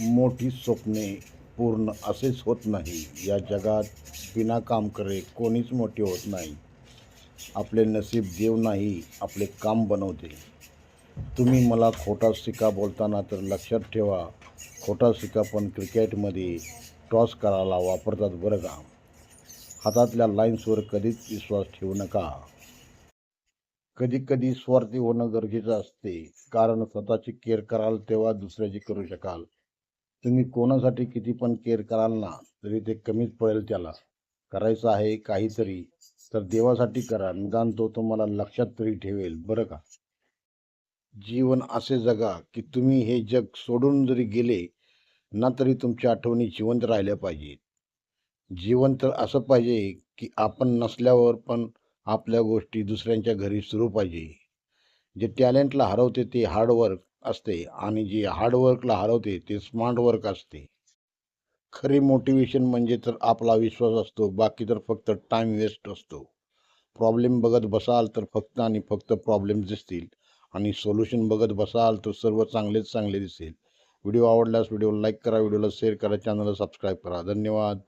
मोठी स्वप्ने पूर्ण असेच होत नाही. या जगात बिना काम करे कोणीच मोठे होत नाही. आपले नसीब देव नाही आपले काम बनवते. तुम्ही मला खोटा सिका बोलताना तर लक्षात ठेवा खोटा सिका पण क्रिकेटमध्ये टॉस करायला वापरतात बरं का? हातातल्या लाईन्सवर कधीच विश्वास ठेवू नका. कधी कधी स्वार्थी होणं गरजेचं असते कारण स्वतःची केअर कराल तेव्हा दुसऱ्याची करू शकाल. तुम्ही कोणासाठी किती पण केअर कराल ना तरी ते कमीच पडेल त्याला. करायचं आहे काहीतरी तर देवासाठी करा. निदान तो तुम्हाला लक्षात तरी ठेवेल बरं का? जीवन असे जगा की तुम्ही हे जग सोडून जरी गेले ना तरी तुमच्या आठवणी जिवंत राहिल्या पाहिजेत. जीवन तर असं पाहिजे की आपण नसल्यावर पण आपल्या गोष्टी दुसऱ्यांच्या घरी सुरू पाहिजे. जे टॅलेंटला हरवते ते हार्डवर्क असते आणि जे हार्डवर्कला हरवते ते स्मार्ट वर्क असते. खरी मोटिवेशन म्हणजे तर आपला विश्वास असतो बाकी तर फक्त टाईम वेस्ट असतो. प्रॉब्लेम बघत बसाल तर फक्त आणि फक्त प्रॉब्लेम दिसतील. आणि सोल्युशन बघत बसाल तर सर्व चांगलेच चांगले दिसेल. व्हिडिओ आवडल्यास व्हिडिओला लाईक करा व्हिडिओला शेअर करा चॅनलला सबस्क्राईब करा. धन्यवाद.